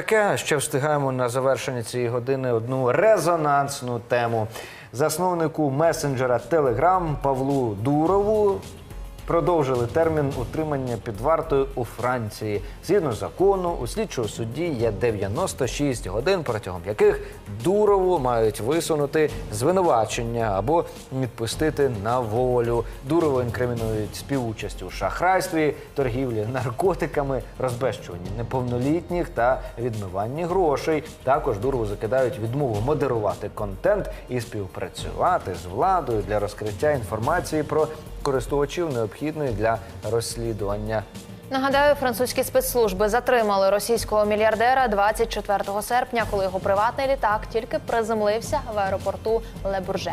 Таке ще встигаємо на завершення цієї години одну резонансну тему. Засновнику месенджера Telegram Павлу Дурову продовжили термін утримання під вартою у Франції. Згідно закону, у слідчого судді є 96 годин, протягом яких Дурову мають висунути звинувачення або відпустити на волю. Дурову інкримінують співучасть у шахрайстві, торгівлі наркотиками, розбещуванні неповнолітніх та відмиванні грошей. Також Дурову закидають відмову модерувати контент і співпрацювати з владою для розкриття інформації про користувачів необхідної для розслідування. Нагадаю, французькі спецслужби затримали російського мільярдера 24 серпня, коли його приватний літак тільки приземлився в аеропорту Лебурже.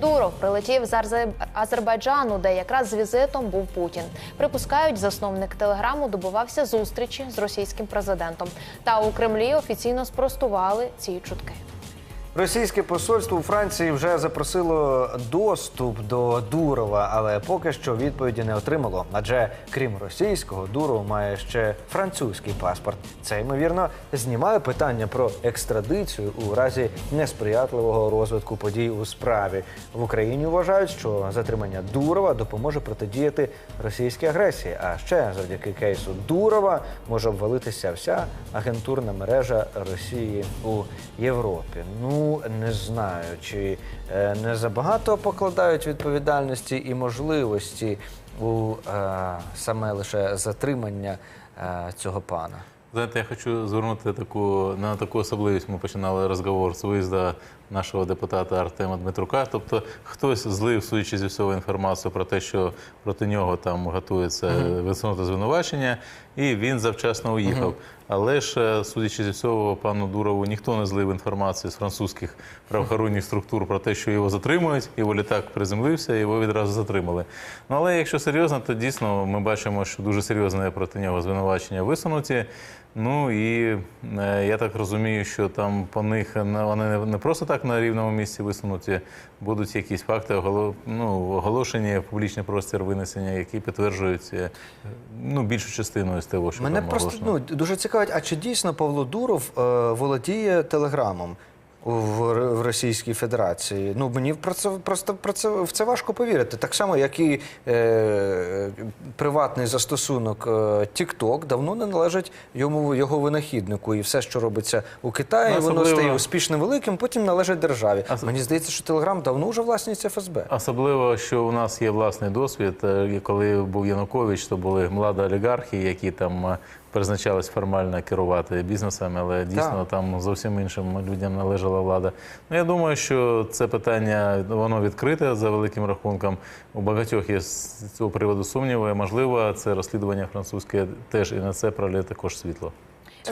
Дуров прилетів з Азербайджану, де якраз з візитом був Путін. Припускають, засновник телеграму добувався зустрічі з російським президентом. Та у Кремлі офіційно спростували ці чутки. Російське посольство у Франції вже запросило доступ до Дурова, але поки що відповіді не отримало. Адже крім російського, Дуров має ще французький паспорт. Це ймовірно знімає питання про екстрадицію у разі несприятливого розвитку подій у справі. В Україні вважають, що затримання Дурова допоможе протидіяти російській агресії. А ще завдяки кейсу Дурова може обвалитися вся агентурна мережа Росії у Європі. Ну не знаю, чи е, не забагато покладають відповідальності і можливості у е, саме лише затримання е, цього пана. Знаєте, я хочу звернути таку на таку особливість. Ми починали розговор з виїзду нашого депутата Артема Дмитрука. Тобто, хтось злив, судячи зі всього, інформацію про те, що проти нього там готується висунути звинувачення, і він завчасно уїхав. Але ж, е, судячи зі всього, пану Дурову ніхто не злив інформацію з французьких правоохоронних структур про те, що його затримують, його літак приземлився, його відразу затримали. Ну але якщо серйозно, то дійсно ми бачимо, що дуже серйозне проти нього звинувачення висунуті. Ну і е, я так розумію, що там по них вони не просто так на рівному місці висунуті, будуть якісь факти ну, оголошені в публічний простір винесення, які підтверджують е, ну, більшу частину з того, що Мене там просто ну дуже цікавить, а чи дійсно Павло Дуров е, володіє телеграмом? В, Російській Федерації. Ну мені про це просто про це в це важко повірити. Так само, як і е, приватний застосунок е, TikTok давно не належить йому його винахіднику, і все, що робиться у Китаї, Ну, воно стає успішним великим, потім належить державі. Ос- Мені здається, що Телеграм давно вже власність ФСБ. Особливо, що у нас є власний досвід. Е, Коли був Янукович, то були младі олігархи, які там призначались формально керувати бізнесами, але дійсно Так. там зовсім іншим людям належала влада. Ну я думаю, що це питання воно відкрите за великим рахунком. У багатьох є з цього приводу сумніви. Можливо, це розслідування французьке теж і на це пролє також світло.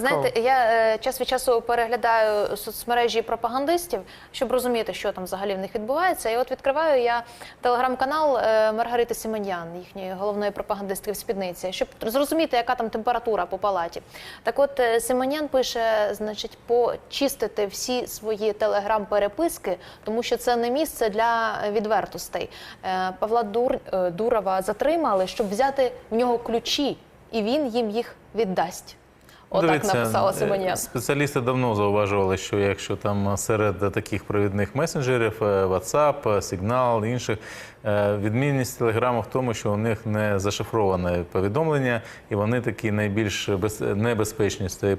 Знаєте, я е, час від часу переглядаю соцмережі пропагандистів, щоб розуміти, що там взагалі в них відбувається. І от відкриваю я телеграм-канал е, Маргарити Сіменян, їхньої головної пропагандистки в спідниці, щоб зрозуміти, яка там температура по палаті. Так от е, Сіменян пише, значить, почистити всі свої телеграм-переписки, тому що це не місце для відвертостей. Павла Дур, Дурова затримали, щоб взяти в нього ключі, і він їм їх віддасть. Отак Дивіться, написала е, Спеціалісти давно зауважували, що якщо там серед таких провідних месенджерів е, WhatsApp, е, Signal, інших, відмінність телеграму в тому, що у них не зашифроване повідомлення, і вони такі найбільш без- небезпечні з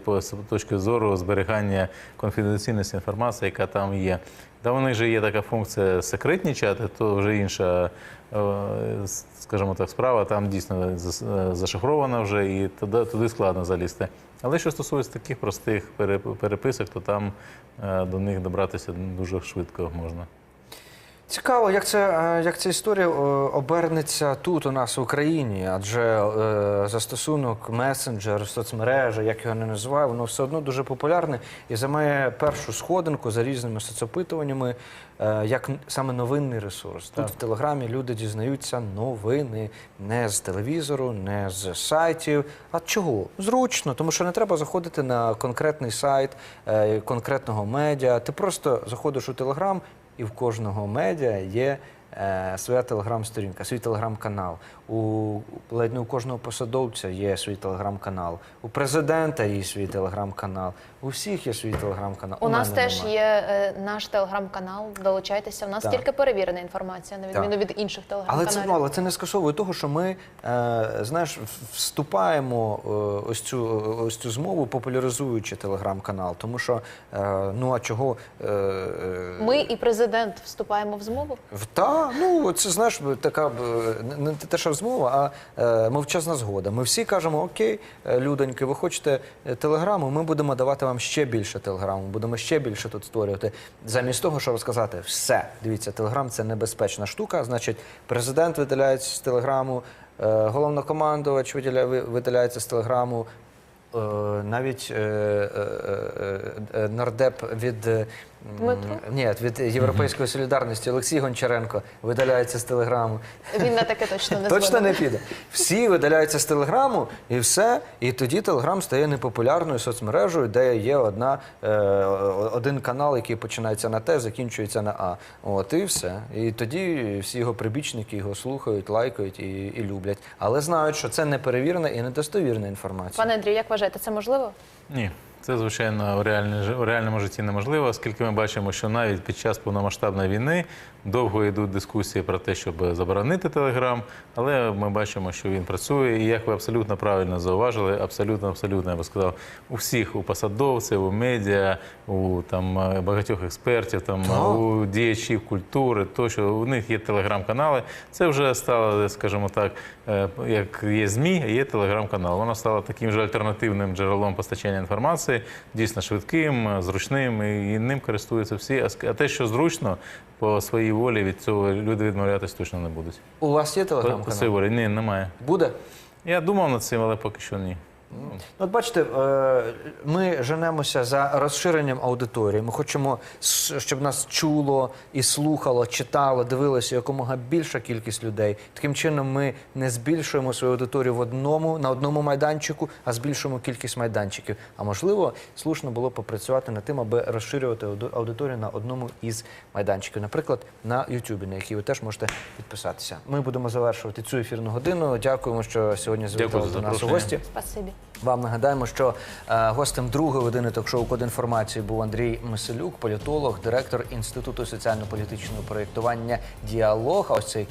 точки зору зберігання конфіденційності інформації, яка там є. Та у них же є така функція секретні чати, то вже інша, е, скажімо так, справа. Там дійсно е, зашифрована вже і туди, туди складно залізти. Але що стосується таких простих пере- переписок, то там е, до них добратися дуже швидко можна. Цікаво, як це е, як ця історія е, обернеться тут у нас в Україні, адже е, застосунок месенджер, соцмережа, як його не називаю, воно все одно дуже популярне і займає першу сходинку за різними соцопитуваннями, е, як саме новинний ресурс. Тут в Телеграмі люди дізнаються новини не з телевізору, не з сайтів. А чого? Зручно, тому що не треба заходити на конкретний сайт е, конкретного медіа. Ти просто заходиш у Телеграм і в кожного медіа є своя телеграм-сторінка, свій телеграм-канал. У ледь не у кожного посадовця є свій телеграм-канал. У президента є свій телеграм-канал. У всіх є свій телеграм-канал. У нас теж є е, наш телеграм-канал. Долучайтеся. У нас Так. тільки перевірена інформація, на відміну від інших телеграм-каналів. це, ну, але це не скасовує того, що ми е, знаєш, вступаємо е, ось цю ось цю змову, популяризуючи телеграм-канал. Тому що е, ну а чого е, е, Ми і президент вступаємо в змову. в- ну це знаєш, така б, не те, що змова, а е, мовчазна згода. Ми всі кажемо: Окей, е, людоньки, ви хочете е, телеграму, ми будемо давати вам ще більше телеграму, будемо ще більше тут створювати. Замість того, щоб сказати, все, дивіться, телеграм це небезпечна штука. Значить, президент видаляється з телеграму, е, головнокомандувач виділяє, ви- видаляється з телеграму. Е, Навіть е, е, е, нардеп від Дмитро? ні, від Європейської солідарності Олексій Гончаренко видаляється з телеграму. Він на таке точно не Точно не піде. Всі видаляються з телеграму, і все. І тоді телеграм стає непопулярною соцмережею, де є одна, е, один канал, який починається на Т, закінчується на А. От і все. І тоді всі його прибічники його слухають, лайкають і, і люблять. Але знають, що це неперевірена і недостовірна інформація. Пане Андрію, як вважаєте, це можливо? Ні, це звичайно у, реальні, у реальному житті неможливо, оскільки ми бачимо, що навіть під час повномасштабної війни довго йдуть дискусії про те, щоб заборонити телеграм, але ми бачимо, що він працює. І як ви абсолютно правильно зауважили, абсолютно, абсолютно я би сказав, у всіх, у посадовців, у медіа, у там багатьох експертів, там у діячів культури, тощо у них є телеграм-канали. Це вже стало, скажімо так, е, як є ЗМІ, є телеграм-канал. Воно стало таким же альтернативним джерелом постачання інформації, дійсно швидким, зручним, і ним користуються всі. А те, що зручно, по своїй волі від цього люди відмовлятися точно не будуть. У вас є По, по своїй волі ні, немає. Буде? Я думав над цим, але поки що ні. Ну, От бачите, е, ми женемося за розширенням аудиторії. Ми хочемо, щоб нас чуло і слухало, читало, дивилося якомога більша кількість людей. Таким чином, ми не збільшуємо свою аудиторію в одному на одному майданчику, а збільшуємо кількість майданчиків. А можливо, слушно було попрацювати над тим, аби розширювати аудиторію на одному із майданчиків, наприклад, на Ютубі, на який ви теж можете підписатися. Ми будемо завершувати цю ефірну годину. Дякуємо, що сьогодні завітали до нас у гості. Спасибі. Вам нагадаємо, що е, гостем другої години ток-шоу Код інформації був Андрій Меселюк, політолог, директор Інституту соціально-політичного проєктування Діалог. А ось цей